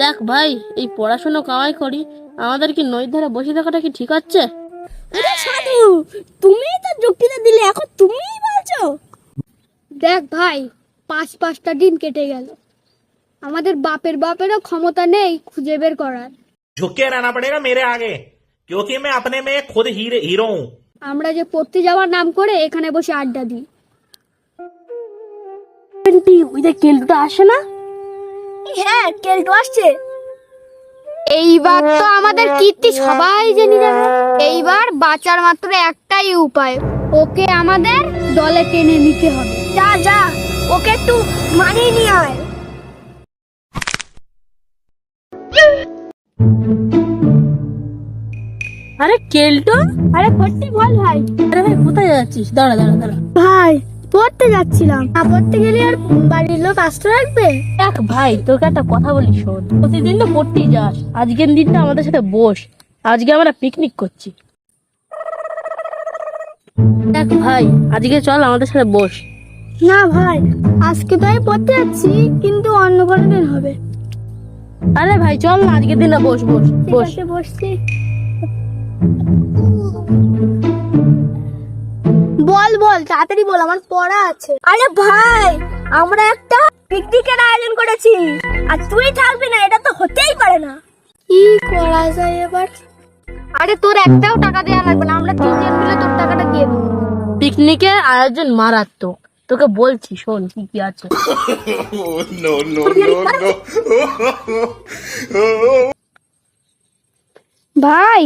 দেখ ভাই এই পড়াশোনা কামাই করি আমাদের কি নদীর ধারে বসে থাকাটা কি ঠিক হচ্ছে আরে সাধু তুমি তো যুক্তিটা দিলে এখন তুমিই বলছো দেখ ভাই পাঁচ পাঁচটা দিন কেটে গেল আমাদের বাপের বাপেরও ক্ষমতা নেই খুঁজে বের করার झुक के रहना पड़ेगा मेरे आगे क्योंकि मैं अपने में खुद हीरे हीरो हूँ আমরা যে পড়তে যাওয়ার নাম করে এখানে বসে আড্ডা দিই আন্টি ওই যে কেলটুটা আসে না হ্যাঁ কেলটু আসছে। এইবার তো আমাদের কীর্তি সবাই জেনে যাবে। এইবার বাঁচার মাত্র একটাই উপায় ওকে আমাদের দলে টেনে নিতে হবে। যা যা ওকে একটু মানিয়ে নিয়ে আয়। আরে কেলটু? আরে পড়তে বল ভাই। আরে ভাই কোথায় যাচ্ছিস? দাঁড়া দাঁড়া দাঁড়া। ভাই পড়তে যাচ্ছিলাম। না পড়তে গেলে আর বাড়ির লোক আসতে রাখবে দেখ ভাই তোকে একটা কথা বলি শোন। প্রতিদিন তো পড়তেই যাস। আজকের দিনটা আমাদের সাথে বস। আজকে আমরা পিকনিক করছি। দেখ ভাই আজকে চল আমাদের সাথে বস। না ভাই আজকে তো আমি পড়তে যাচ্ছি কিন্তু অন্য কোনো দিন হবে। আরে ভাই চল না আজকের দিনটা বস বস বস। বসছি। তাড়াতাড়ি বল আমার পড়া আছে। আরে ভাই আমরা একটা পিকনিকের আয়োজন করেছি। আর তুই থাকবি না এটা তো হতেই পারে না। কি করা যায় এবার? আরে তোর একটাও টাকা দেওয়া লাগবে না আমরা তিনজন মিলে তোর টাকাটা দিয়ে দেবো। পিকনিকের আয়োজন মারাত্মক। তোকে বলছি শোন কি কি আছে। ভাই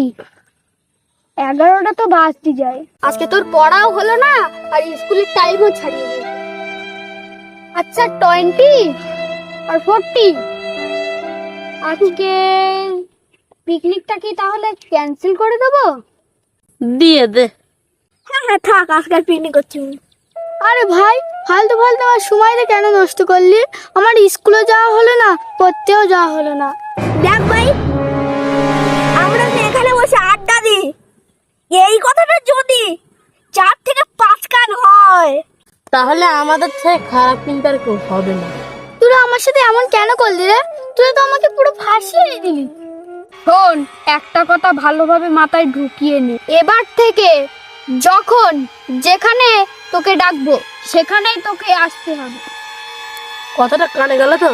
এগারোটা তো বাজতে যায়। আজকে তোর পড়াও হলো না আর স্কুলের টাইমও ছাড়িয়ে গেল আচ্ছা টোয়েন্টি আর ফোরটি আজকে পিকনিকটা কি তাহলে ক্যান্সেল করে দেবো? দিয়ে দে। হ্যাঁ হ্যাঁ থাক আজকে আর পিকনিক করছি আরে ভাই ফালতু ফালতু আমার সময়টা কেন নষ্ট করলি? আমার স্কুলে যাওয়া হলো না পড়তেও যাওয়া হলো না। দেখ ভাই এই কথাটা যদি চার থেকে পাঁচ কান হয়। তাহলে আমাদের থেকে খারাপ কিন্তু আর কেউ হবে না। তুই আমার সাথে এমন কেন করলি রে? তুই তো আমাকে পুরো ফাঁসিয়ে দিলি। শোন একটা কথা ভালোভাবে মাথায় ঢুকিয়ে নি। এবার থেকে যখন যেখানে তোকে ডাকবো সেখানেই তোকে আসতে হবে। কথাটা কানে গেল তো?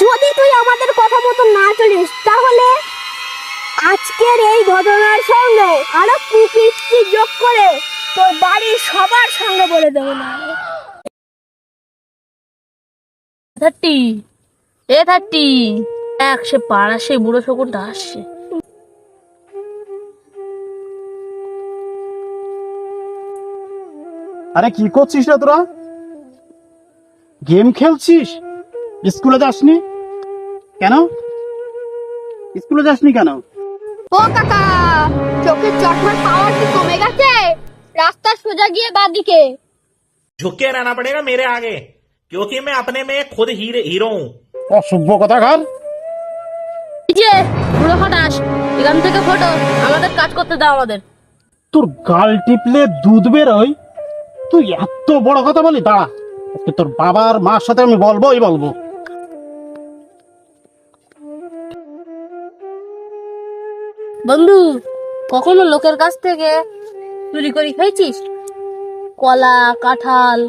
যদি তুই আমাদের কথা মতো না চলিস তাহলে আজকের এই ঘটনার সঙ্গে আরও কুকীর্তি যোগ করে তোর বাড়ির সবার সঙ্গে বলে দেবো না। থার্টি এ থার্টি। এক সে পাড়া সে বুড়ো শকুনটা আসছে। আরে কি করছিস রে তোরা? গেম খেলছিস? স্কুলে যাসনি? কেন? স্কুলে যাসনি কেন? ও কাকা চোখের চশমার পাওয়ার কি কমে গেছে রাস্তা সোজা গিয়ে বাদিকে झुक के रहना पड़ेगा मेरे आगे क्योंकि मैं अपने में खुद हीरे हीरो हूँ অসভ্য কথা ঘর এই যে বুড়ো হটাস এখান থেকে ফটো আমাদের কাজ করতে দাও আমাদের তোর গাল টিপলে দুধ বেরোয় তুই এত বড় কথা বলি দাঁড়া আজকে তোর বাবার মার সাথে আমি বলবোই বলবো বন্ধু কখনো লোকের কাছ থেকে চুরি করে খাইছিস? কলা কাঁঠাল?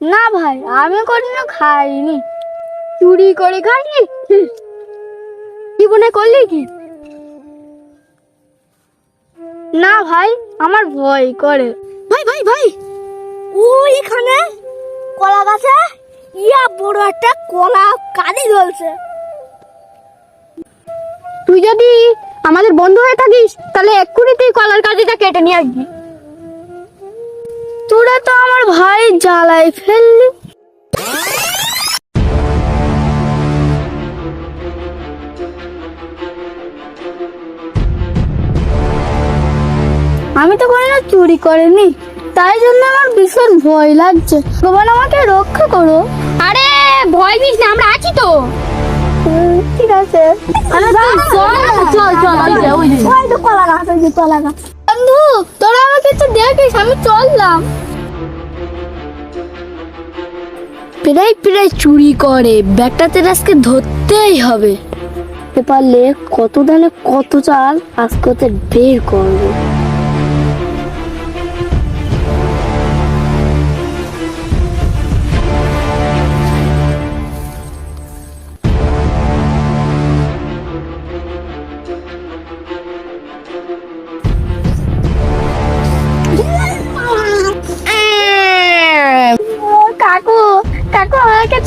না ভাই আমি কোনদিনও খাইনি। চুরি করে খাইনি। জীবনে করলি কি? না ভাই আমার ভয় করে। ভাই ভাই ভাই। ওই এখানে কলা গাছে ইয়া বড় একটা কলা কাঁদি জ্বলছে। তুই যদি আমাদের বন্ধু হয়ে থাকিস তাহলে এক্ষুনি তুই কলার কাজিটা কেটে নিয়ে আসবি। তোরা তো আমার ভাই জ্বালাই ফেললি। আমি তো কোনো চুরি করিনি তাই জন্য আমার ভীষণ ভয় লাগছে। ভগবান আমাকে রক্ষা করো। আরে ভয় দিস না আমরা ঠিক আছে। আরে তুই চল না, চল চল ওই যে ওই যে। ওই তো কলা গাছ ওই যে কলা গাছ। বন্ধু তোরা আমাকে একটু দেখিস আমি চললাম। প্রায় প্রায় চুরি করে। ব্যাটাদের আজকে ধরতেই হবে। পারলে কত দানে কত চাল আজকে বের করব।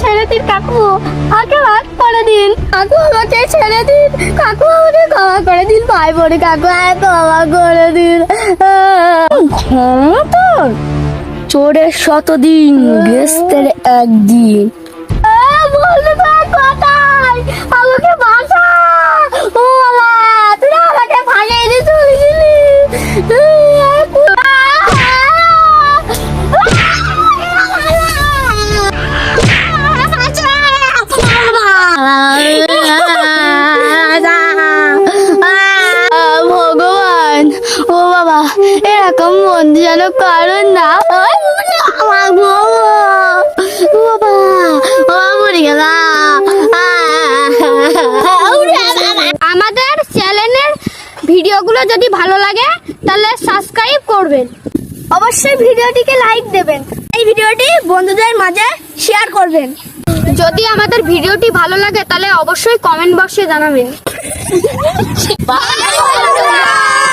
ছেড়ে দিন কাকু। আগে মাফ করে দিন। কাকু আমাকে ছেড়ে দিন। কাকু আমাকে ক্ষমা করে দিন ভাই বোনে কাকু ক্ষমা করে দিন। তোর? চোরের শতদিন গেস্তের একদিন। বলবে না? আমার বাবা ও মরে গেলাম আমাদের চ্যানেলের ভিডিওগুলো যদি ভালো লাগে তাহলে সাবস্ক্রাইব করবেন। অবশ্যই ভিডিওটিকে লাইক দেবেন। এই ভিডিওটি বন্ধুদের মাঝে শেয়ার করবেন। যদি আমাদের ভিডিওটি ভালো লাগে তাহলে অবশ্যই কমেন্ট বক্সে জানাবেন।